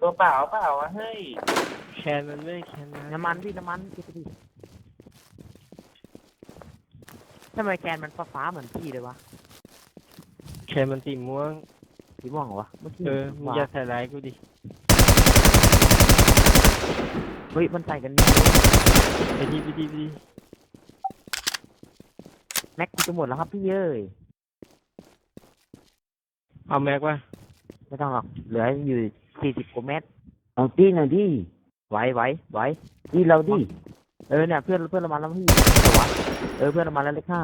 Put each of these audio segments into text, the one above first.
ตัวเปล่าเปล่าวะเฮ้ยแคนมันไม่แคนนะน้ำมันพี่น้ำมันพี่พี่ทำไมแกนมันฟ้าๆเหมือนพี่เลยวะแคนมันสีม่วง สีม่วงเหรอวะเมื่อกี้เออมึงฟ้าอย่าใส่ร้ายกูดิเฮ้ยมันใส่กันนี่ไปดีไปดีไปดีแม็กกูจะหมดแล้วครับพี่เอ้ยเอาแม็กวะไม่ต้องหรอกเหลืออยู่ สี่สิบกว่าเมตรเอาตีหน่อยดิไหวไหวไหวตีเราดิเออเนี่ยเพื่อนเพื่อนเรามาแล้วพี่วะเออเพื่อนเรามาแล้วเลขห้า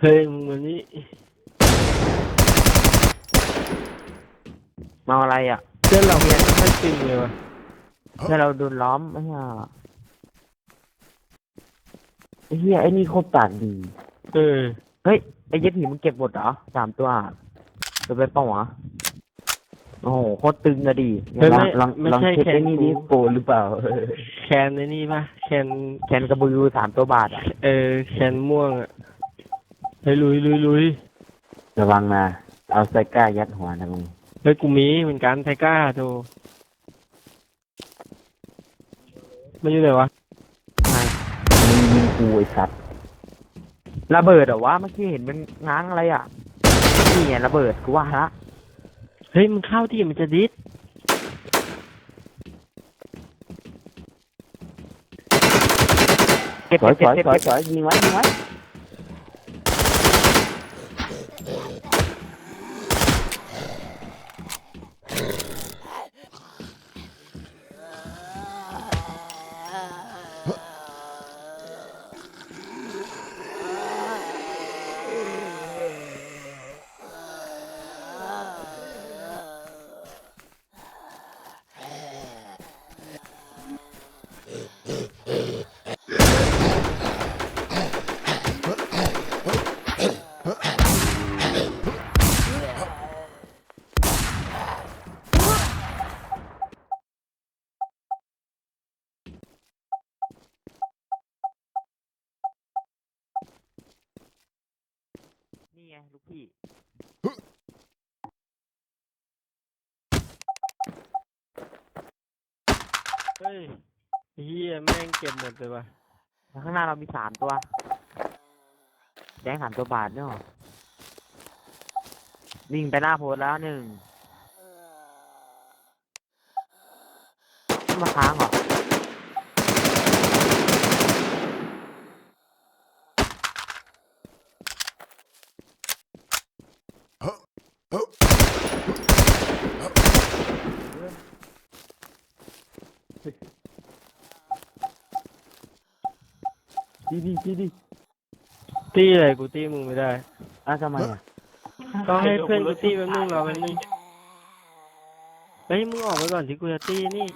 เฮ้ยมึงวันนี้มาอะไรอะเพื่อนเราเนี่ยไม่ค่อยจริงเลยวะเพื่อนเราโดนล้อมไม่ใช่เหรอไอ้เหี้ยไอ้นี่โคตรปากดีเออ ไอ้เย็ดหีมึงเก็บหมดเหรอสามตัวจะไปเป้าวะโอ้โหโคตรตึงอะดิเฮ้ยลองไม่ลองไม่ลองใช่เช็คแคนไอ้นี่ดิกู โกนหรือเปล่า แคนในนี่ปะแคนแคนกระบือสามตัวบาทอะเออแคนม่วงอะเฮ้ยลุยลุยลุยระวังนะเอาไซก้ายัดหัวนะมึงเฮ้ยกูมีเหมือนกันไทก้าโธมันอยู่ไหนวะมึงยิงกูไอ้สัตว์ ระเบิดเหรอวะเมื่อกี้เห็นมันง้างอะไรอะนี่ไงระเบิดกูว่าละเฮ้ยมึงเข้าที่มันจะดิสเก็บสวยเก็สบวยเก็บสวยเก็บสวยยิงไว้ยิงไว้ ไงลูกพี่ เฮ้ยเฮียแม่งเก็บหมดเลยวะแล้วข้างหน้าเรามีสามตัว แดงสามตัวบาทเนาะวิ่งไปหน้าโพสต์แล้วหนึ่งมาค้างเหรอ ดีดีดีดีตีอะไรกูตีมึงไม่ได้อ้าวทำไมอะต้องให้เพื่อนกูตีแป๊บนึงรอแป๊บนึงเฮ้ยมึงออกไปก่อนที่กูจะตีนี่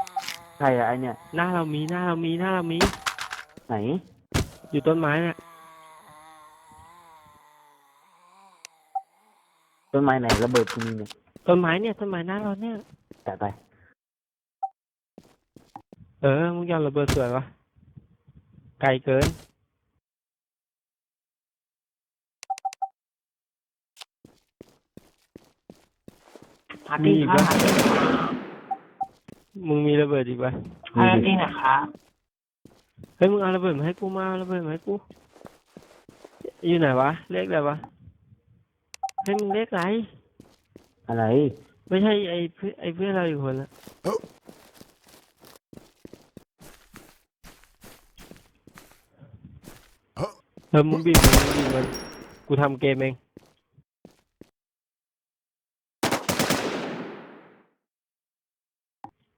ใครอะไอเนี่ย หน้าเรามีหน้าเรามีหน้าเรามี ไหน อยู่ต้นไม้เนี่ยต้นไม้ไหนระเบิดตรงนี้เนี่ยต้นไม้เนี่ยต้นไม้หน้าเราเนี่ยแต่ไป เออ มึงยอมระเบิดสวยวะ ไกลเกินพาร์ตี้ครับมึงมีระเบิดอีกปะพาร์ตี้นะครับเฮ้ย มึงเอาระเบิดมาให้กูมาเอาระเบิดมาให้กู อยู่ไหนวะ เลขอะไรวะ เฮ้ย มึงเลขอะไร อะไร ไม่ใช่ไอ้เพื่อนไอ้เพื่อนเราอยู่คนละ เออมึงบีบมันมึงบีบมันกูทำเกมเอง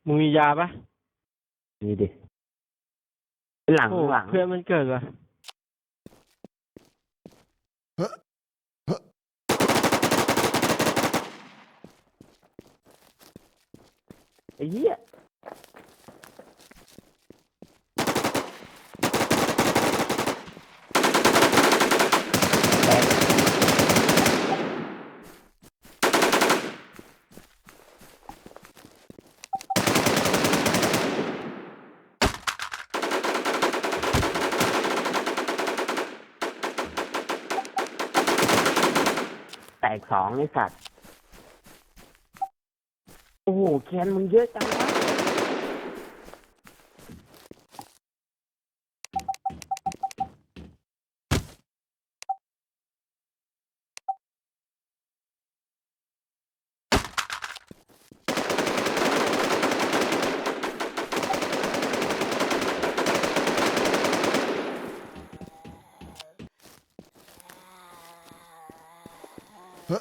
มึงมียาปะนี่ดิหลังโอ้หลังเพื่อนมันเกิดวะไอ้เหี้ย สองไอ้สัตว์ โอ้โหแคนมึงเยอะจังวะ จั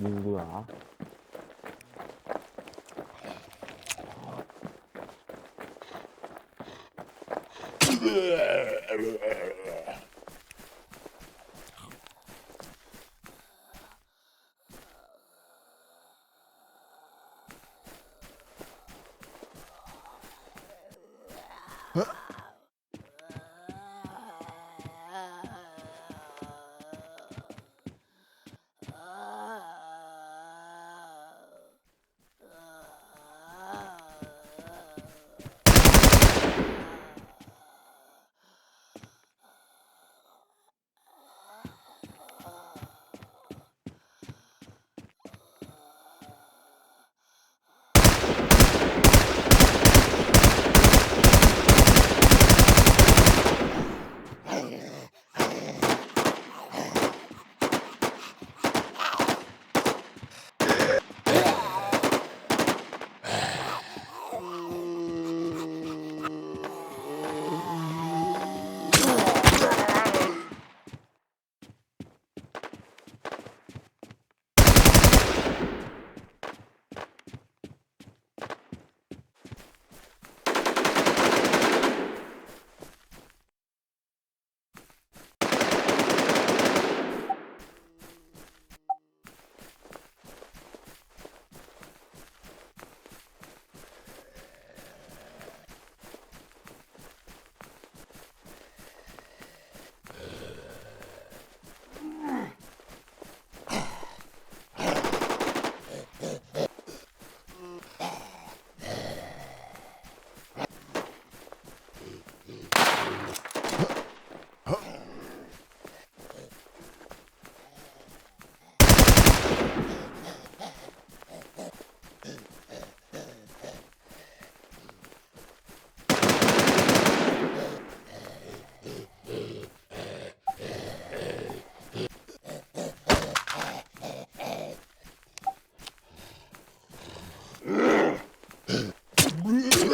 누구야?